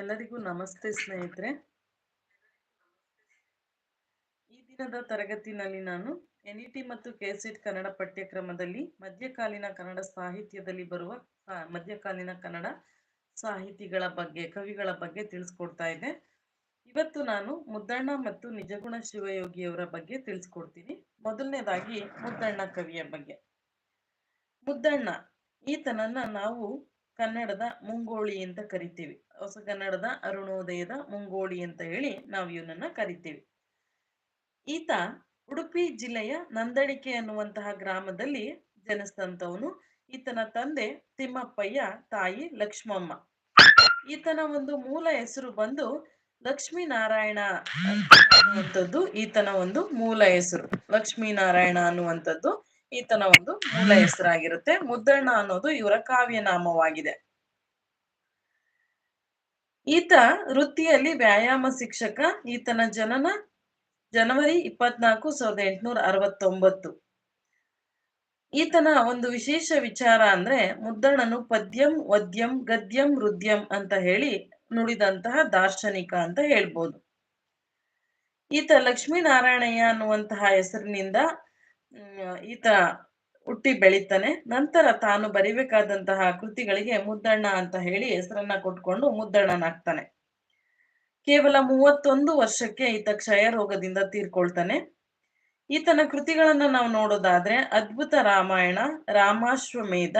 ಎಲ್ಲರಿಗೂ ನಮಸ್ತೆ ಸ್ನೇಹಿತರೆ. ಈ ದಿನದ ತರಗತಿನಲ್ಲಿ ನಾನು ಎನ್ ಇ ಟಿ ಮತ್ತು ಕೆಸೆಟ್ ಕನ್ನಡ ಪಠ್ಯಕ್ರಮದಲ್ಲಿ ಮಧ್ಯಕಾಲೀನ ಕನ್ನಡ ಸಾಹಿತ್ಯದಲ್ಲಿ ಬರುವ ಮಧ್ಯಕಾಲೀನ ಕನ್ನಡ ಸಾಹಿತಿಗಳ ಬಗ್ಗೆ, ಕವಿಗಳ ಬಗ್ಗೆ ತಿಳಿಸ್ಕೊಡ್ತಾ ಇದ್ದೆ. ಇವತ್ತು ನಾನು ಮುದ್ದಣ್ಣ ಮತ್ತು ನಿಜಗುಣ ಶಿವಯೋಗಿಯವರ ಬಗ್ಗೆ ತಿಳಿಸ್ಕೊಡ್ತೀನಿ. ಮೊದಲನೇದಾಗಿ ಮುದ್ದಣ್ಣ ಕವಿಯ ಬಗ್ಗೆ. ಮುದ್ದಣ್ಣ, ಈತನನ್ನ ನಾವು ಕನ್ನಡದ ಮುಂಗೋಳಿ ಅಂತ ಕರಿತೀವಿ. ಹೊಸ ಕನ್ನಡದ ಅರುಣೋದಯದ ಮುಂಗೋಳಿ ಅಂತ ಹೇಳಿ ನಾವು ಇವನನ್ನ ಕರಿತೀವಿ. ಈತ ಉಡುಪಿ ಜಿಲ್ಲೆಯ ನಂದಳಿಕೆ ಅನ್ನುವಂತಹ ಗ್ರಾಮದಲ್ಲಿ ಜನಿಸಿದಂಥವನು. ಈತನ ತಂದೆ ತಿಮ್ಮಪ್ಪಯ್ಯ, ತಾಯಿ ಲಕ್ಷ್ಮಮ್ಮ. ಈತನ ಒಂದು ಮೂಲ ಹೆಸರು ಬಂದು ಲಕ್ಷ್ಮೀನಾರಾಯಣ ಅನ್ನುವಂಥದ್ದು ಈತನ ಒಂದು ಮೂಲ ಹೆಸರು. ಲಕ್ಷ್ಮೀನಾರಾಯಣ ಅನ್ನುವಂಥದ್ದು ಈತನ ಒಂದು ಮೂಲ ಹೆಸರಾಗಿರುತ್ತೆ. ಮುದ್ದಣ್ಣ ಅನ್ನೋದು ಇವರ ಕಾವ್ಯನಾಮವಾಗಿದೆ ಈತ ವೃತ್ತಿಯಲ್ಲಿ ವ್ಯಾಯಾಮ ಶಿಕ್ಷಕ, ಈತನ ಜನನ ಜನವರಿ ಇಪ್ಪತ್ನಾಲ್ಕು, ಸಾವಿರದ ಎಂಟುನೂರ ಅರವತ್ತೊಂಬತ್ತು. ಈತನ ಒಂದು ವಿಶೇಷ ವಿಚಾರ ಅಂದ್ರೆ ಮುದ್ದಣ್ಣನು ಪದ್ಯಂ, ವದ್ಯಂ, ಗದ್ಯಂ ಹೃದ್ಯಂ ಅಂತ ಹೇಳಿ ನುಡಿದಂತಹ ದಾರ್ಶನಿಕ ಅಂತ ಹೇಳ್ಬೋದು. ಈತ ಲಕ್ಷ್ಮೀನಾರಾಯಣಯ್ಯ ಅನ್ನುವಂತಹ ಹೆಸರಿನಿಂದ ಈತ ಹುಟ್ಟಿ ಬೆಳಿತಾನೆ. ನಂತರ ತಾನು ಬರಿಬೇಕಾದಂತಹ ಕೃತಿಗಳಿಗೆ ಮುದ್ದಣ್ಣ ಅಂತ ಹೇಳಿ ಹೆಸರನ್ನ ಕೊಟ್ಕೊಂಡು ಮುದ್ದಣ್ಣನಾಗ್ತಾನೆ. ಕೇವಲ ಮೂವತ್ತೊಂದು ವರ್ಷಕ್ಕೆ ಈತ ಕ್ಷಯ ರೋಗದಿಂದ ತೀರ್ಕೊಳ್ತಾನೆ. ಈತನ ಕೃತಿಗಳನ್ನ ನಾವು ನೋಡೋದಾದ್ರೆ ಅದ್ಭುತ ರಾಮಾಯಣ, ರಾಮಾಶ್ವಮೇಧ,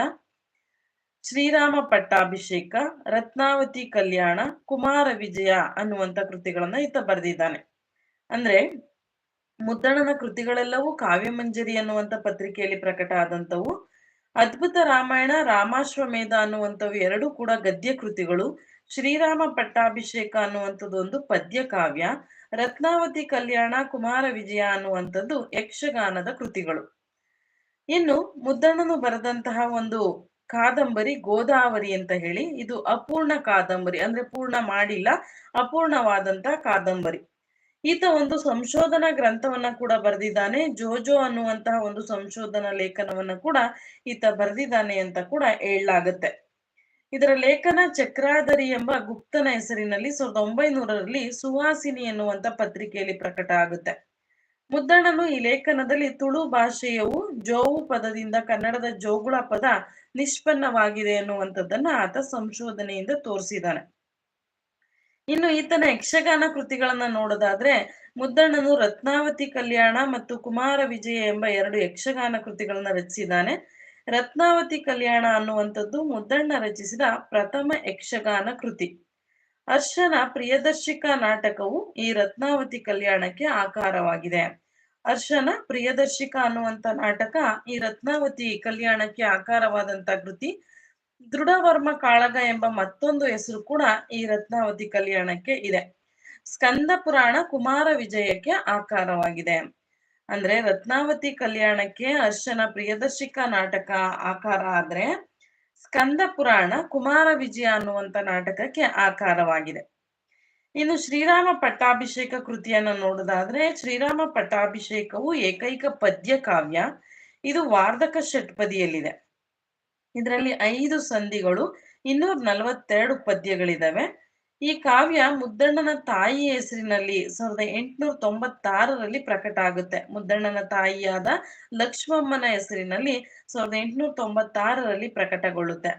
ಶ್ರೀರಾಮ ಪಟ್ಟಾಭಿಷೇಕ, ರತ್ನಾವತಿ ಕಲ್ಯಾಣ, ಕುಮಾರ ವಿಜಯ ಅನ್ನುವಂತ ಕೃತಿಗಳನ್ನ ಈತ ಬರೆದಿದ್ದಾನೆ. ಅಂದ್ರೆ ಮುದ್ದಣ್ಣನ ಕೃತಿಗಳೆಲ್ಲವೂ ಕಾವ್ಯಮಂಜರಿ ಅನ್ನುವಂತ ಪತ್ರಿಕೆಯಲ್ಲಿ ಪ್ರಕಟ ಆದಂತವು ಅದ್ಭುತ ರಾಮಾಯಣ, ರಾಮಾಶ್ವಮೇಧ ಅನ್ನುವಂಥವು ಎರಡೂ ಕೂಡ ಗದ್ಯ ಕೃತಿಗಳು. ಶ್ರೀರಾಮ ಪಟ್ಟಾಭಿಷೇಕ ಅನ್ನುವಂಥದ್ದು ಒಂದು ಪದ್ಯ ಕಾವ್ಯ. ರತ್ನಾವತಿ ಕಲ್ಯಾಣ, ಕುಮಾರ ವಿಜಯ ಅನ್ನುವಂಥದ್ದು ಯಕ್ಷಗಾನದ ಕೃತಿಗಳು. ಇನ್ನು ಮುದ್ದಣ್ಣನು ಬರೆದಂತಹ ಒಂದು ಕಾದಂಬರಿ ಗೋದಾವರಿ ಅಂತ ಹೇಳಿ, ಇದು ಅಪೂರ್ಣ ಕಾದಂಬರಿ, ಅಂದ್ರೆ ಪೂರ್ಣ ಮಾಡಿಲ್ಲ, ಅಪೂರ್ಣವಾದಂತಹ ಕಾದಂಬರಿ. ಈತ ಒಂದು ಸಂಶೋಧನಾ ಗ್ರಂಥವನ್ನ ಕೂಡ ಬರೆದಿದ್ದಾನೆ. ಜೋಜೋ ಅನ್ನುವಂತಹ ಒಂದು ಸಂಶೋಧನಾ ಲೇಖನವನ್ನ ಕೂಡ ಈತ ಬರೆದಿದ್ದಾನೆ ಅಂತ ಕೂಡ ಹೇಳಲಾಗತ್ತೆ. ಇದರ ಲೇಖನ ಚಕ್ರಾಧರಿ ಎಂಬ ಗುಪ್ತನ ಹೆಸರಿನಲ್ಲಿ ಸಾವಿರದ ಒಂಬೈನೂರರಲ್ಲಿ ಸುಹಾಸಿನಿ ಎನ್ನುವಂತ ಪತ್ರಿಕೆಯಲ್ಲಿ ಪ್ರಕಟ ಆಗುತ್ತೆ. ಮುದ್ದಣ್ಣನು ಈ ಲೇಖನದಲ್ಲಿ ತುಳು ಭಾಷೆಯವು ಜೋವು ಪದದಿಂದ ಕನ್ನಡದ ಜೋಗುಳ ಪದ ನಿಷ್ಪನ್ನವಾಗಿದೆ ಅನ್ನುವಂಥದ್ದನ್ನ ಆತ ಸಂಶೋಧನೆಯಿಂದ ತೋರಿಸಿದ್ದಾನೆ. ಇನ್ನು ಈತನ ಯಕ್ಷಗಾನ ಕೃತಿಗಳನ್ನ ನೋಡೋದಾದ್ರೆ ಮುದ್ದಣ್ಣನು ರತ್ನಾವತಿ ಕಲ್ಯಾಣ ಮತ್ತು ಕುಮಾರ ವಿಜಯ ಎಂಬ ಎರಡು ಯಕ್ಷಗಾನ ಕೃತಿಗಳನ್ನ ರಚಿಸಿದ್ದಾನೆ. ರತ್ನಾವತಿ ಕಲ್ಯಾಣ ಅನ್ನುವಂಥದ್ದು ಮುದ್ದಣ್ಣ ರಚಿಸಿದ ಪ್ರಥಮ ಯಕ್ಷಗಾನ ಕೃತಿ. ಅರ್ಶನ ಪ್ರಿಯದರ್ಶಿಕ ನಾಟಕವು ಈ ರತ್ನಾವತಿ ಕಲ್ಯಾಣಕ್ಕೆ ಆಕಾರವಾಗಿದೆ. ಅರ್ಶನ ಪ್ರಿಯದರ್ಶಿಕ ಅನ್ನುವಂಥ ನಾಟಕ ಈ ರತ್ನಾವತಿ ಕಲ್ಯಾಣಕ್ಕೆ ಆಕಾರವಾದಂತ ಕೃತಿ. ದೃಢವರ್ಮ ಕಾಳಗ ಎಂಬ ಮತ್ತೊಂದು ಹೆಸರು ಕೂಡ ಈ ರತ್ನಾವತಿ ಕಲ್ಯಾಣಕ್ಕೆ ಇದೆ. ಸ್ಕಂದ ಪುರಾಣ ಕುಮಾರ ವಿಜಯಕ್ಕೆ ಆಕಾರವಾಗಿದೆ. ಅಂದ್ರೆ ರತ್ನಾವತಿ ಕಲ್ಯಾಣಕ್ಕೆ ಅರ್ಶನ ಪ್ರಿಯದರ್ಶಿಕ ನಾಟಕ ಆಕಾರ ಆದ್ರೆ ಸ್ಕಂದ ಪುರಾಣ ಕುಮಾರ ವಿಜಯ ಅನ್ನುವಂತ ನಾಟಕಕ್ಕೆ ಆಕಾರವಾಗಿದೆ. ಇನ್ನು ಶ್ರೀರಾಮ ಪಟ್ಟಾಭಿಷೇಕ ಕೃತಿಯನ್ನ ನೋಡೋದಾದ್ರೆ ಶ್ರೀರಾಮ ಪಟ್ಟಾಭಿಷೇಕವು ಏಕೈಕ ಪದ್ಯ ಕಾವ್ಯ. ಇದು ವಾರ್ಧಕ ಷಟ್ಪದಿಯಲ್ಲಿದೆ. ಇದರಲ್ಲಿ ಐದು ಸಂಧಿಗಳು, ಇನ್ನೂರ ನಲವತ್ತೆರಡು ಪದ್ಯಗಳಿದಾವೆ. ಈ ಕಾವ್ಯ ಮುದ್ದಣ್ಣನ ತಾಯಿ ಹೆಸರಿನಲ್ಲಿ ಸಾವಿರದ ಎಂಟುನೂರ ತೊಂಬತ್ತಾರರಲ್ಲಿ ಪ್ರಕಟ ಆಗುತ್ತೆ. ಮುದ್ದಣ್ಣನ ತಾಯಿಯಾದ ಲಕ್ಷ್ಮಮ್ಮನ ಹೆಸರಿನಲ್ಲಿ ಸಾವಿರದ ಎಂಟುನೂರ ತೊಂಬತ್ತಾರರಲ್ಲಿ ಪ್ರಕಟಗೊಳ್ಳುತ್ತೆ.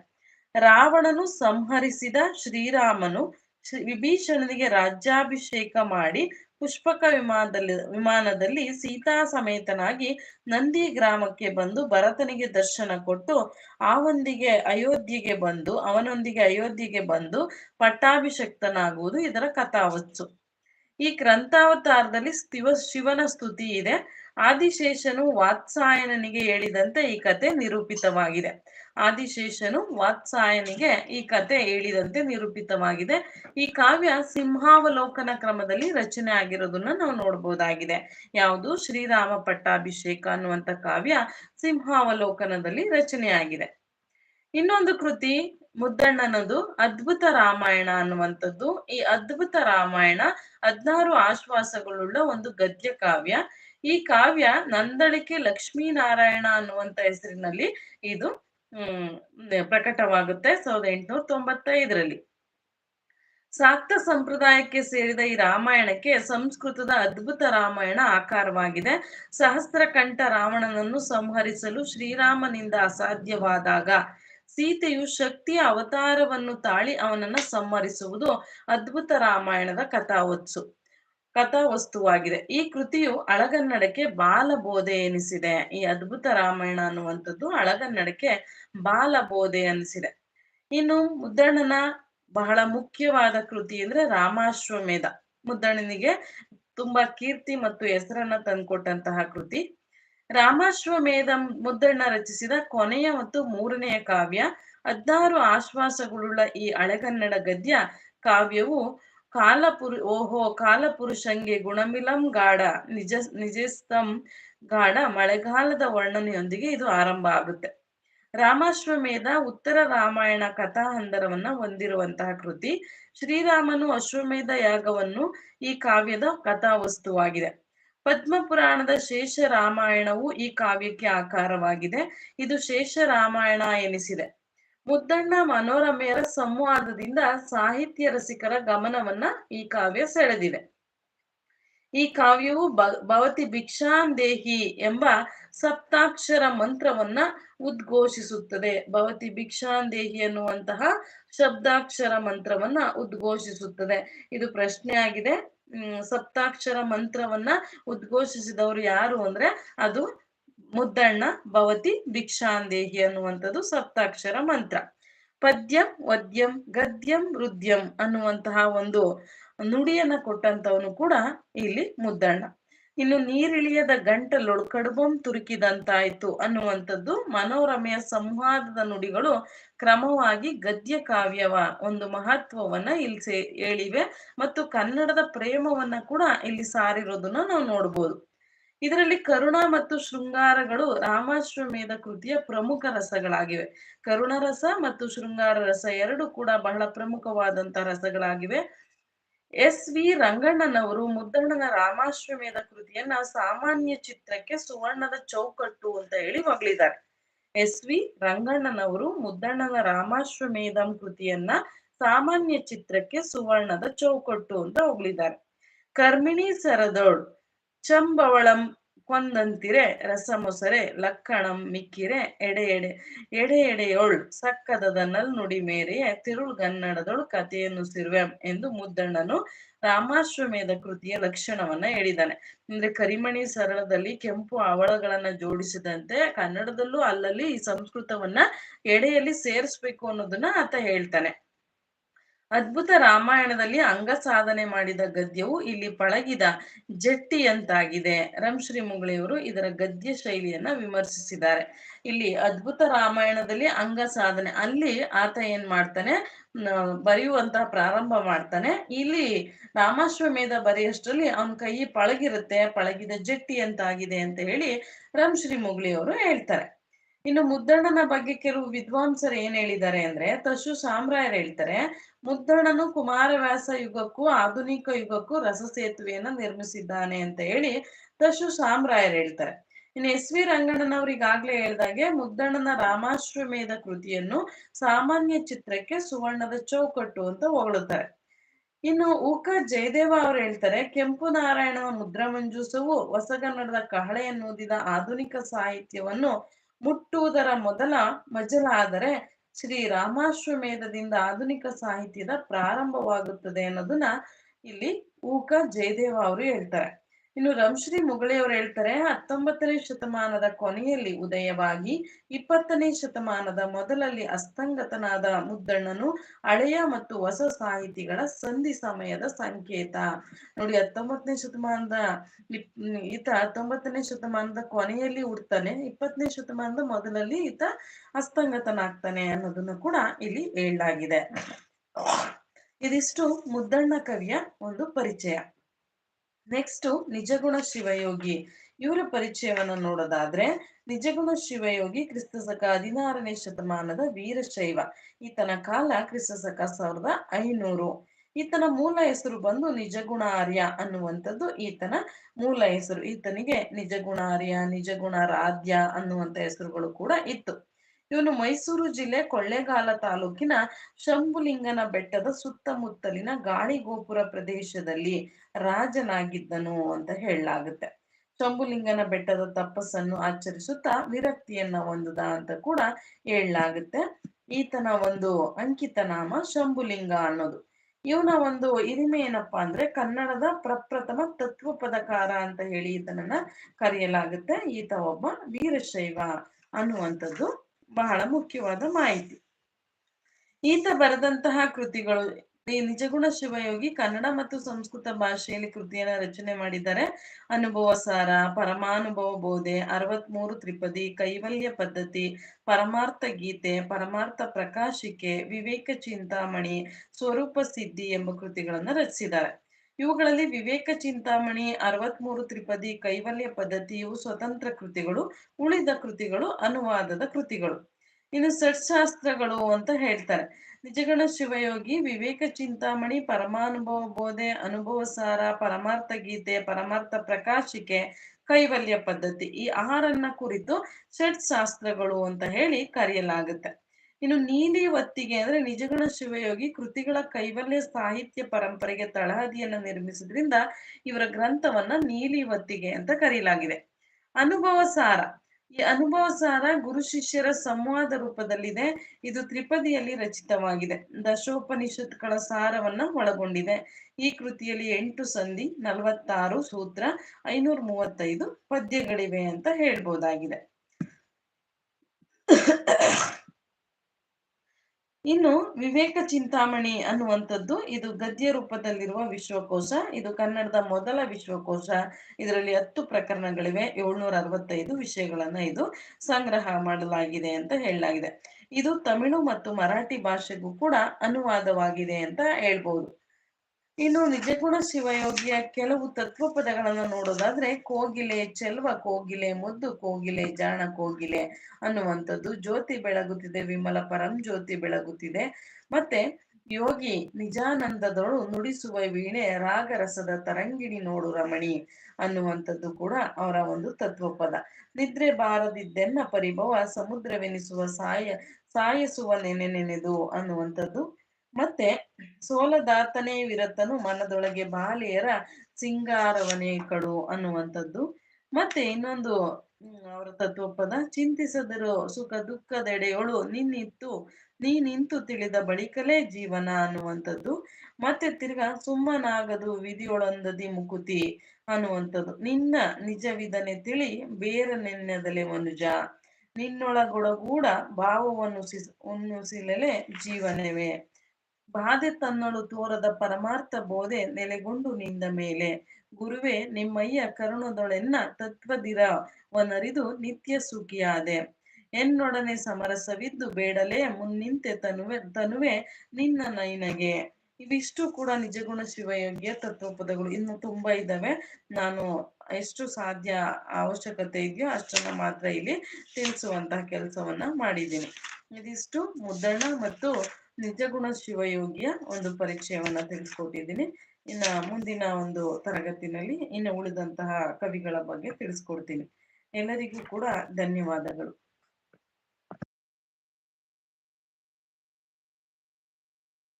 ರಾವಣನು ಸಂಹರಿಸಿದ ಶ್ರೀರಾಮನು ಶ್ರೀ ವಿಭೀಷಣನಿಗೆ ರಾಜ್ಯಾಭಿಷೇಕ ಮಾಡಿ ಪುಷ್ಪಕ ವಿಮಾನದಲ್ಲಿ ವಿಮಾನದಲ್ಲಿ ಸೀತಾ ಸಮೇತನಾಗಿ ನಂದಿ ಗ್ರಾಮಕ್ಕೆ ಬಂದು ಭರತನಿಗೆ ದರ್ಶನ ಕೊಟ್ಟು ಆವೊಂದಿಗೆ ಅಯೋಧ್ಯೆಗೆ ಬಂದು, ಅವನೊಂದಿಗೆ ಅಯೋಧ್ಯೆಗೆ ಬಂದು ಪಟ್ಟಾಭಿಷಕ್ತನಾಗುವುದು ಇದರ ಕಥಾವಸ್ತು. ಈ ಗ್ರಂಥಾವತಾರದಲ್ಲಿ ಶಿವ ಶಿವನ ಸ್ತುತಿ ಇದೆ. ಆದಿಶೇಷನು ವಾತ್ಸಾಯನನಿಗೆ ಹೇಳಿದಂತೆ ಈ ಕತೆ ನಿರೂಪಿತವಾಗಿದೆ. ಆದಿಶೇಷನು ವಾತ್ಸಾಯನಿಗೆ ಈ ಕತೆ ಹೇಳಿದಂತೆ ನಿರೂಪಿತವಾಗಿದೆ. ಈ ಕಾವ್ಯ ಸಿಂಹಾವಲೋಕನ ಕ್ರಮದಲ್ಲಿ ರಚನೆ ಆಗಿರೋದನ್ನ ನಾವು ನೋಡಬಹುದಾಗಿದೆ ಯಾವುದು? ಶ್ರೀರಾಮ ಪಟ್ಟಾಭಿಷೇಕ ಅನ್ನುವಂತ ಕಾವ್ಯ ಸಿಂಹಾವಲೋಕನದಲ್ಲಿ ರಚನೆಯಾಗಿದೆ. ಇನ್ನೊಂದು ಕೃತಿ, ಮುದ್ದಣ್ಣನದು ಅದ್ಭುತ ರಾಮಾಯಣ ಅನ್ನುವಂಥದ್ದು. ಈ ಅದ್ಭುತ ರಾಮಾಯಣ ಹದ್ನಾರು ಆಶ್ವಾಸಗಳುಳ್ಳ ಒಂದು ಗದ್ಯ ಕಾವ್ಯ. ಈ ಕಾವ್ಯ ನಂದಳಿಕೆ ಲಕ್ಷ್ಮೀನಾರಾಯಣ ಅನ್ನುವಂತ ಹೆಸರಿನಲ್ಲಿ ಇದು ಪ್ರಕಟವಾಗುತ್ತೆ ಸಾವಿರದ ಎಂಟುನೂರ ತೊಂಬತ್ತೈದರಲ್ಲಿ. ಸಾಕ್ತ ಸಂಪ್ರದಾಯಕ್ಕೆ ಸೇರಿದ ಈ ರಾಮಾಯಣಕ್ಕೆ ಸಂಸ್ಕೃತದ ಅದ್ಭುತ ರಾಮಾಯಣ ಆಕಾರವಾಗಿದೆ. ಸಹಸ್ರ ಕಂಠ ರಾವಣನನ್ನು ಸಂಹರಿಸಲು ಶ್ರೀರಾಮನಿಂದ ಅಸಾಧ್ಯವಾದಾಗ ಸೀತೆಯು ಶಕ್ತಿಯ ಅವತಾರವನ್ನು ತಾಳಿ ಅವನನ್ನ ಸಂಹರಿಸುವುದು ಅದ್ಭುತ ರಾಮಾಯಣದ ಕಥಾವತ್ಸು ಕಥಾವಸ್ತುವಾಗಿದೆ. ಈ ಕೃತಿಯು ಅಳಗನ್ನಡಕ್ಕೆ ಬಾಲಬೋಧೆ ಎನಿಸಿದೆ. ಈ ಅದ್ಭುತ ರಾಮಾಯಣ ಅನ್ನುವಂಥದ್ದು ಅಳಗನ್ನಡಕ್ಕೆ ಬಾಲಬೋಧೆ ಅನಿಸಿದೆ ಇನ್ನು ಮುದ್ದಣ್ಣನ ಬಹಳ ಮುಖ್ಯವಾದ ಕೃತಿ ಅಂದ್ರೆ ರಾಮಾಶ್ವಮೇಧ. ಮುದ್ದಣ್ಣನಿಗೆ ತುಂಬಾ ಕೀರ್ತಿ ಮತ್ತು ಹೆಸರನ್ನ ತಂದುಕೊಟ್ಟಂತಹ ಕೃತಿ. ರಾಮಾಶ್ವಮೇಧ ಮುದ್ದಣ್ಣ ರಚಿಸಿದ ಕೊನೆಯ ಮತ್ತು ಮೂರನೆಯ ಕಾವ್ಯ, ಹದಿನಾರು ಆಶ್ವಾಸಗಳುಳ್ಳ ಈ ಅಳಗನ್ನಡ ಗದ್ಯ ಕಾವ್ಯವು ಕಾಲಪುರು, ಓಹೋ, ಕಾಲಪುರುಷಂಗೆ ಗುಣಮಿಲಂ ಗಾಢ, ನಿಜ ನಿಜಸ್ತಂ ಗಾಢ ಮಳೆಗಾಲದ ವರ್ಣನೆಯೊಂದಿಗೆ ಇದು ಆರಂಭ ಆಗುತ್ತೆ. ರಾಮಾಶ್ವಮೇಧ ಉತ್ತರ ರಾಮಾಯಣ ಕಥಾ ಹಂದರವನ್ನ ಹೊಂದಿರುವಂತಹ ಕೃತಿ, ಶ್ರೀರಾಮನು ಅಶ್ವಮೇಧ ಯಾಗವನ್ನು ಈ ಕಾವ್ಯದ ಕಥಾವಸ್ತುವಾಗಿದೆ. ಪದ್ಮ ಪುರಾಣದ ಶೇಷ ರಾಮಾಯಣವು ಈ ಕಾವ್ಯಕ್ಕೆ ಆಕಾರವಾಗಿದೆ. ಇದು ಶೇಷ ರಾಮಾಯಣ ಎನಿಸಿದೆ. ಮುದ್ದಣ್ಣ ಮನೋರಮೆಯರ ಸಂವಾದದಿಂದ ಸಾಹಿತ್ಯ ರಸಿಕರ ಗಮನವನ್ನ ಈ ಕಾವ್ಯ ಸೆಳೆದಿದೆ. ಈ ಕಾವ್ಯವು ಭವತಿ ಭಿಕ್ಷಾಂದೇಹಿ ಎಂಬ ಸಪ್ತಾಕ್ಷರ ಮಂತ್ರವನ್ನ ಉದ್ಘೋಷಿಸುತ್ತದೆ. ಭವತಿ ಭಿಕ್ಷಾಂದೇಹಿ ಅನ್ನುವಂತಹ ಶಬ್ದಾಕ್ಷರ ಮಂತ್ರವನ್ನ ಉದ್ಘೋಷಿಸುತ್ತದೆ. ಇದು ಪ್ರಶ್ನೆ ಆಗಿದೆ ಸಪ್ತಾಕ್ಷರ ಮಂತ್ರವನ್ನ ಉದ್ಘೋಷಿಸಿದವರು ಯಾರು ಅಂದ್ರೆ ಅದು ಮುದ್ದಣ್ಣ ಭವತಿ ಭಿಕ್ಷಾಂದೇಹಿ ಅನ್ನುವಂಥದ್ದು ಸಪ್ತಾಕ್ಷರ ಮಂತ್ರ. ಪದ್ಯಂ, ವದ್ಯಂ, ಗದ್ಯಂ ಹೃದ್ಯಂ ಅನ್ನುವಂತಹ ಒಂದು ನುಡಿಯನ್ನ ಕೊಟ್ಟಂತವನು ಕೂಡ ಇಲ್ಲಿ ಮುದ್ದಣ್ಣ. ಇನ್ನು ನೀರಿಳಿಯದ ಗಂಟಲೊಳು ಕಡುಬಂ ತುರುಕಿದಂತಾಯ್ತು ಅನ್ನುವಂಥದ್ದು ಮನೋರಮೆಯ ಸಂವಾದದ ನುಡಿಗಳು ಕ್ರಮವಾಗಿ ಗದ್ಯ ಕಾವ್ಯವ ಒಂದು ಮಹತ್ವವನ್ನ ಇಲ್ಲಿ ಹೇಳಿವೆ. ಮತ್ತು ಕನ್ನಡದ ಪ್ರೇಮವನ್ನ ಕೂಡ ಇಲ್ಲಿ ಸಾರಿರೋದನ್ನ ನಾವು ನೋಡ್ಬೋದು. ಇದರಲ್ಲಿ ಕರುಣ ಮತ್ತು ಶೃಂಗಾರಗಳು ರಾಮಾಶ್ವಮೇಧ ಕೃತಿಯ ಪ್ರಮುಖ ರಸಗಳಾಗಿವೆ. ಕರುಣ ರಸ ಮತ್ತು ಶೃಂಗಾರ ರಸ ಎರಡು ಕೂಡ ಬಹಳ ಪ್ರಮುಖವಾದಂತಹ ರಸಗಳಾಗಿವೆ. ಎಸ್ ವಿ ರಂಗಣ್ಣನವರು ಮುದ್ದಣ್ಣನ ರಾಮಾಶ್ರಮೇಧ ಕೃತಿಯನ್ನ ಸಾಮಾನ್ಯ ಚಿತ್ರಕ್ಕೆ ಸುವರ್ಣದ ಚೌಕಟ್ಟು ಅಂತ ಹೇಳಿ ಹೊಗಳಿದ್ದಾರೆ. ಎಸ್ ವಿ ರಂಗಣ್ಣನವರು ಮುದ್ದಣ್ಣನ ರಾಮಾಶ್ವಮೇಧಂ ಕೃತಿಯನ್ನ ಸಾಮಾನ್ಯ ಚಿತ್ರಕ್ಕೆ ಸುವರ್ಣದ ಚೌಕಟ್ಟು ಅಂತ ಹೊಗಳಿದ್ದಾರೆ. ಕರ್ಮಿಣಿ ಸರದೋಳ್ ಚಂಬವಳಂ ಕೊಂದಂತಿರೆ ರಸಮೊಸರೆ ಲಕ್ಕಣಂ ಮಿಕ್ಕಿರೆ ಎಡೆ ಎಡೆ. ಎಡೆ ಎಡೆಯೋಳ್ ಸಕ್ಕದದ ನಲ್ ನುಡಿ ಮೇರೆಯೇ ತಿರುಳ್ಗನ್ನಡದೊಳ್ ಕಥೆಯನ್ನು ಸಿರುವೆಂ ಎಂದು ಮುದ್ದಣ್ಣನು ರಾಮಾಶ್ವಮೇಧ ಕೃತಿಯ ಲಕ್ಷಣವನ್ನ ಹೇಳಿದ್ದಾನೆ ಅಂದ್ರೆ ಕರಿಮಣಿ ಸರಳದಲ್ಲಿ ಕೆಂಪು ಅವಳಗಳನ್ನ ಜೋಡಿಸಿದಂತೆ ಕನ್ನಡದಲ್ಲೂ ಅಲ್ಲಲ್ಲಿ ಈ ಸಂಸ್ಕೃತವನ್ನ ಎಡೆಯಲ್ಲಿ ಸೇರಿಸ್ಬೇಕು ಅನ್ನೋದನ್ನ ಆತ ಹೇಳ್ತಾನೆ. ಅದ್ಭುತ ರಾಮಾಯಣದಲ್ಲಿ ಅಂಗ ಸಾಧನೆ ಮಾಡಿದ ಗದ್ಯವು ಇಲ್ಲಿ ಪಳಗಿದ ಜಟ್ಟಿಯಂತಾಗಿದೆ. ರಂಶ್ರೀ ಮುಗಳಿಯವರು ಇದರ ಗದ್ಯ ಶೈಲಿಯನ್ನ ವಿಮರ್ಶಿಸಿದ್ದಾರೆ. ಇಲ್ಲಿ ಅದ್ಭುತ ರಾಮಾಯಣದಲ್ಲಿ ಅಂಗ ಸಾಧನೆ ಅಲ್ಲಿ ಆತ ಏನ್ ಮಾಡ್ತಾನೆ? ಬರೆಯುವಂತಹ ಪ್ರಾರಂಭ ಮಾಡ್ತಾನೆ. ಇಲ್ಲಿ ರಾಮಾಶ್ವಮೇಧ ಬರೆಯಷ್ಟರಲ್ಲಿ ಅವನ ಕೈ ಪಳಗಿರುತ್ತೆ, ಪಳಗಿದ ಜಟ್ಟಿ ಅಂತಾಗಿದೆ ಅಂತ ಹೇಳಿ ರಂಶ್ರೀ ಮುಗಳಿಯವರು ಹೇಳ್ತಾರೆ. ಇನ್ನು ಮುದ್ದಣ್ಣನ ಬಗ್ಗೆ ಕೆಲವು ವಿದ್ವಾಂಸರು ಏನ್ ಹೇಳಿದ್ದಾರೆ ಅಂದ್ರೆ, ತಶು ಸಾಮ್ರಾಯರು ಹೇಳ್ತಾರೆ ಮುದ್ದಣ್ಣನು ಕುಮಾರವ್ಯಾಸ ಯುಗಕ್ಕೂ ಆಧುನಿಕ ಯುಗಕ್ಕೂ ರಸ ಸೇತುವೆಯನ್ನ ನಿರ್ಮಿಸಿದ್ದಾನೆ ಅಂತ ಹೇಳಿ ತಶು ಸಾಮ್ರಾಯರ್ ಹೇಳ್ತಾರೆ. ಇನ್ನು ಎಸ್ ವಿ ರಂಗಣ್ಣನವ್ರು ಈಗಾಗ್ಲೇ ಹೇಳ್ದಾಗೆ ಮುದ್ದಣ್ಣನ ರಾಮಾಶ್ವಮೇಧ ಕೃತಿಯನ್ನು ಸಾಮಾನ್ಯ ಚಿತ್ರಕ್ಕೆ ಸುವರ್ಣದ ಚೌಕಟ್ಟು ಅಂತ ಹೊಗಳುತ್ತಾರೆ. ಇನ್ನು ಉಕ ಜಯದೇವ ಅವರು ಹೇಳ್ತಾರೆ, ಕೆಂಪು ನಾರಾಯಣನ ಮುದ್ರಮಂಜೂಸವು ಹೊಸಗನ್ನಡದ ಕಹಳೆಯನ್ನು ಎನ್ನುವುದಿದ ಆಧುನಿಕ ಸಾಹಿತ್ಯವನ್ನು ಮುಟ್ಟುವುದರ ಮೊದಲ ಮಜಲಾದರೆ ಶ್ರೀ ರಾಮಾಶ್ವಮೇಧದಿಂದ ಆಧುನಿಕ ಸಾಹಿತ್ಯದ ಪ್ರಾರಂಭವಾಗುತ್ತದೆ ಅನ್ನೋದನ್ನ ಇಲ್ಲಿ ಊಕ ಜಯದೇವ ಅವರು ಹೇಳ್ತಾರೆ. ಇನ್ನು ರಂಶ್ರೀ ಮುಗಳಿಯವರು ಹೇಳ್ತಾರೆ, ಹತ್ತೊಂಬತ್ತನೇ ಶತಮಾನದ ಕೊನೆಯಲ್ಲಿ ಉದಯವಾಗಿ, ಇಪ್ಪತ್ತನೇ ಶತಮಾನದ ಮೊದಲಲ್ಲಿ ಅಸ್ತಂಗತನಾದ ಮುದ್ದಣ್ಣನು ಹಳೆಯ ಮತ್ತು ಹೊಸ ಸಾಹಿತಿಗಳ ಸಂಧಿ ಸಮಯದ ಸಂಕೇತ. ನೋಡಿ, ಹತ್ತೊಂಬತ್ತನೇ ಶತಮಾನದ ಈತ ಹತ್ತೊಂಬತ್ತನೇ ಶತಮಾನದ ಕೊನೆಯಲ್ಲಿ ಹುಡ್ತಾನೆ, ಇಪ್ಪತ್ತನೇ ಶತಮಾನದ ಮೊದಲಲ್ಲಿ ಈತ ಅಸ್ತಂಗತನಾಗ್ತಾನೆ ಅನ್ನೋದನ್ನು ಕೂಡ ಇಲ್ಲಿ ಹೇಳಲಾಗಿದೆ. ಇದಿಷ್ಟು ಮುದ್ದಣ್ಣ ಕವಿಯ ಒಂದು ಪರಿಚಯ. ನೆಕ್ಸ್ಟ್ ನಿಜಗುಣ ಶಿವಯೋಗಿ. ಇವರ ಪರಿಚಯವನ್ನು ನೋಡೋದಾದ್ರೆ, ನಿಜಗುಣ ಶಿವಯೋಗಿ ಕ್ರಿಸ್ತಶಕ ಹದಿನಾರನೇ ಶತಮಾನದ ವೀರಶೈವ. ಈತನ ಕಾಲ ಕ್ರಿಸ್ತಶಕ ಸಾವಿರದ ಐನೂರು. ಈತನ ಮೂಲ ಹೆಸರು ಬಂದು ನಿಜಗುಣ ಆರ್ಯ ಅನ್ನುವಂಥದ್ದು ಈತನ ಮೂಲ ಹೆಸರು. ಈತನಿಗೆ ನಿಜಗುಣ ಆರ್ಯ ನಿಜಗುಣ ರಾಧ್ಯ ಅನ್ನುವಂತ ಹೆಸರುಗಳು ಕೂಡ ಇತ್ತು. ಇವನು ಮೈಸೂರು ಜಿಲ್ಲೆ ಕೊಳ್ಳೇಗಾಲ ತಾಲೂಕಿನ ಶಂಭುಲಿಂಗನ ಬೆಟ್ಟದ ಸುತ್ತಮುತ್ತಲಿನ ಗಾಳಿಗೋಪುರ ಪ್ರದೇಶದಲ್ಲಿ ರಾಜನಾಗಿದ್ದನು ಅಂತ ಹೇಳಲಾಗುತ್ತೆ. ಶಂಭುಲಿಂಗನ ಬೆಟ್ಟದ ತಪಸ್ಸನ್ನು ಆಚರಿಸುತ್ತಾ ವಿರಕ್ತಿಯನ್ನ ಹೊಂದದ ಅಂತ ಕೂಡ ಹೇಳಲಾಗುತ್ತೆ. ಈತನ ಒಂದು ಅಂಕಿತ ನಾಮ ಶಂಭುಲಿಂಗ ಅನ್ನೋದು. ಇವನ ಒಂದು ಹಿರಿಮೆ ಏನಪ್ಪಾ ಅಂದ್ರೆ ಕನ್ನಡದ ಪ್ರಪ್ರಥಮ ತತ್ವ ಪದಕಾರ ಅಂತ ಹೇಳಿ ಈತನನ್ನ ಕರೆಯಲಾಗುತ್ತೆ. ಈತ ಒಬ್ಬ ವೀರಶೈವ ಅನ್ನುವಂಥದ್ದು. ಬಹಳ ಮುಖ್ಯವಾದ ಮಾಹಿತಿ. ಈತ ಬರೆದಂತಹ ಕೃತಿಗಳು, ಈ ನಿಜಗುಣ ಶಿವಯೋಗಿ ಕನ್ನಡ ಮತ್ತು ಸಂಸ್ಕೃತ ಭಾಷೆಯಲ್ಲಿ ಕೃತಿಯನ್ನ ರಚನೆ ಮಾಡಿದ್ದಾರೆ. ಅನುಭವ ಸಾರ, ಪರಮಾನುಭವ ಬೋಧೆ, ಅರವತ್ಮೂರು ತ್ರಿಪದಿ, ಕೈವಲ್ಯ ಪದ್ಧತಿ, ಪರಮಾರ್ಥ ಗೀತೆ, ಪರಮಾರ್ಥ ಪ್ರಕಾಶಿಕೆ, ವಿವೇಕ ಚಿಂತಾಮಣಿ, ಸ್ವರೂಪ ಸಿದ್ಧಿ ಎಂಬ ಕೃತಿಗಳನ್ನ ರಚಿಸಿದ್ದಾರೆ. ಇವುಗಳಲ್ಲಿ ವಿವೇಕ ಚಿಂತಾಮಣಿ, ಅರವತ್ಮೂರು ತ್ರಿಪದಿ ಕೈವಲ್ಯ ಪದ್ಧತಿ ಇವು ಸ್ವತಂತ್ರ ಕೃತಿಗಳು, ಉಳಿದ ಕೃತಿಗಳು, ಅನುವಾದದ ಕೃತಿಗಳು. ಇನ್ನು ಸಟ್ಶಾಸ್ತ್ರಗಳು ಅಂತ ಹೇಳ್ತಾರೆ. ನಿಜಗಣ ಶಿವಯೋಗಿ, ವಿವೇಕ ಚಿಂತಾಮಣಿ, ಪರಮಾನುಭವ ಬೋಧೆ, ಅನುಭವ ಸಾರ, ಪರಮಾರ್ಥ ಗೀತೆ, ಪರಮಾರ್ಥ ಪ್ರಕಾಶಿಕೆ, ಕೈವಲ್ಯ ಪದ್ಧತಿ ಈ ಆರನ್ನ ಕುರಿತು ಷಟ್ ಶಾಸ್ತ್ರಗಳು ಅಂತ ಹೇಳಿ ಕರೆಯಲಾಗುತ್ತೆ. ಇನ್ನು ನೀಲಿ ಒತ್ತಿಗೆ ಅಂದ್ರೆ ನಿಜಗಳ ಶಿವಯೋಗಿ ಕೃತಿಗಳ ಕೈವಲ್ಯ ಸಾಹಿತ್ಯ ಪರಂಪರೆಗೆ ತಳಹದಿಯನ್ನ ನಿರ್ಮಿಸಿದ್ರಿಂದ ಇವರ ಗ್ರಂಥವನ್ನ ನೀಲಿ ಒತ್ತಿಗೆ ಅಂತ ಕರೆಯಲಾಗಿದೆ ಅನುಭವ ಸಾರ. ಈ ಅನುಭವ ಸಾರ ಗುರು ಶಿಷ್ಯರ ಸಂವಾದ ರೂಪದಲ್ಲಿದೆ. ಇದು ತ್ರಿಪದಿಯಲ್ಲಿ ರಚಿತವಾಗಿದೆ. ದಶೋಪನಿಷತ್ಗಳ ಸಾರವನ್ನ ಒಳಗೊಂಡಿದೆ. ಈ ಕೃತಿಯಲ್ಲಿ ಎಂಟು ಸಂಧಿ, ನಲವತ್ತಾರು ಸೂತ್ರ, ಐನೂರ ಮೂವತ್ತೈದು ಪದ್ಯಗಳಿವೆ ಅಂತ ಹೇಳ್ಬೋದಾಗಿದೆ. ಇನ್ನು ವಿವೇಕ ಚಿಂತಾಮಣಿ ಅನ್ನುವಂಥದ್ದು ಇದು ಗದ್ಯ ರೂಪದಲ್ಲಿರುವ ವಿಶ್ವಕೋಶ. ಇದು ಕನ್ನಡದ ಮೊದಲ ವಿಶ್ವಕೋಶ. ಇದರಲ್ಲಿ ಹತ್ತು ಪ್ರಕರಣಗಳಿವೆ. ಏಳ್ನೂರ ಅರವತ್ತೈದು ವಿಷಯಗಳನ್ನ ಇದು ಸಂಗ್ರಹ ಮಾಡಲಾಗಿದೆ ಅಂತ ಹೇಳಲಾಗಿದೆ. ಇದು ತಮಿಳು ಮತ್ತು ಮರಾಠಿ ಭಾಷೆಗೂ ಕೂಡ ಅನುವಾದವಾಗಿದೆ ಅಂತ ಹೇಳ್ಬೋದು. ಇನ್ನು ನಿಜಗುಣ ಶಿವಯೋಗಿಯ ಕೆಲವು ತತ್ವ ಪದಗಳನ್ನು ನೋಡೋದಾದ್ರೆ, ಕೋಗಿಲೆ, ಚೆಲ್ವ, ಕೋಗಿಲೆ, ಮುದ್ದು, ಕೋಗಿಲೆ, ಜಾಣ, ಕೋಗಿಲೆ ಅನ್ನುವಂಥದ್ದು ಜ್ಯೋತಿ ಬೆಳಗುತ್ತಿದೆ, ವಿಮಲ ಪರಂ ಜ್ಯೋತಿ ಬೆಳಗುತ್ತಿದೆ. ಮತ್ತೆ ಯೋಗಿ ನಿಜಾನಂದದಳು ನುಡಿಸುವ ವೀಣೆ ರಾಗರಸದ ತರಂಗಿಣಿ ನೋಡು ರಮಣಿ ಅನ್ನುವಂಥದ್ದು ಕೂಡ ಅವರ ಒಂದು ತತ್ವ ಪದ ನಿದ್ರೆ ಬಾರದಿದ್ದೆನ್ನ ಪರಿಭವ ಸಮುದ್ರವೆನಿಸುವ ಸಾಯ, ಸಾಯಸುವ ನೆನೆ ನೆನೆದು ಅನ್ನುವಂಥದ್ದು ಮತ್ತೆ ಸೋಲದಾತನೇ ವಿರತನು ಮನದೊಳಗೆ ಬಾಲಿಯರ ಸಿಂಗಾರವನೇ ಕಡು ಅನ್ನುವಂಥದ್ದು. ಮತ್ತೆ ಇನ್ನೊಂದು ಅವರ ತತ್ವಪದ, ಚಿಂತಿಸದಿರೋ ಸುಖ ದುಃಖದೆಡೆಯೊಳು ನಿನ್ನಿತ್ತು ನೀ ನಿಂತು ತಿಳಿದ ಬಳಿಕಲೇ ಜೀವನ ಅನ್ನುವಂಥದ್ದು. ಮತ್ತೆ ತಿರ್ಗಾ ಸುಮ್ಮನಾಗದು ವಿಧಿಯೊಳಂದದಿ ಮುಕುತಿ ಅನ್ನುವಂಥದ್ದು. ನಿನ್ನ ನಿಜವಿದನೆ ತಿಳಿ ಬೇರೆ ನೆನ್ನದಲೆ ಮನುಜ. ನಿನ್ನೊಳಗೊಳಗೂಡ ಭಾವವನ್ನು ಉನ್ನುಸಿಲಲೆ ಜೀವನವೇ. ಬಾಧೆ ತನ್ನಳು ತೋರದ ಪರಮಾರ್ಥ ಬೋಧೆ ನೆಲೆಗೊಂಡು ನಿಂದ ಮೇಲೆ. ಗುರುವೇ, ನಿಮ್ಮಯ್ಯ ಕರುಣದೊಳೆನ್ನ ತತ್ವದಿರ ವನರಿದು ನಿತ್ಯ ಸುಖಿಯಾದೆ. ಎನ್ನೊಡನೆ ಸಮರಸವಿದ್ದು ಬೇಡಲೇ ಮುನ್ನಿಂತೆ ತನುವೆ ತನುವೆ ನಿನ್ನ ನೈನಗೆ. ಇವಿಷ್ಟು ಕೂಡ ನಿಜಗುಣ ಶಿವಯೋಗ್ಯ ತತ್ವಪದಗಳು. ಇನ್ನು ತುಂಬಾ ಇದ್ದಾವೆ ನಾನು ಎಷ್ಟು ಸಾಧ್ಯ ಅವಶ್ಯಕತೆ ಇದೆಯೋ ಅಷ್ಟನ್ನ ಮಾತ್ರ ಇಲ್ಲಿ ತಿಳಿಸುವಂತಹ ಕೆಲಸವನ್ನ ಮಾಡಿದ್ದೀನಿ. ಇದಿಷ್ಟು ಮುದ್ದಣ್ಣ ಮತ್ತು ನಿಜಗುಣ ಶಿವಯೋಗಿಯ ಒಂದು ಪರಿಚಯವನ್ನ ತಿಳಿಸ್ಕೊಟ್ಟಿದ್ದೀನಿ. ಇನ್ನ ಮುಂದಿನ ಒಂದು ತರಗತಿನಲ್ಲಿ ಇನ್ನು ಉಳಿದಂತಹ ಕವಿಗಳ ಬಗ್ಗೆ ತಿಳಿಸ್ಕೊಡ್ತೀನಿ. ಎಲ್ಲರಿಗೂ ಕೂಡ ಧನ್ಯವಾದಗಳು.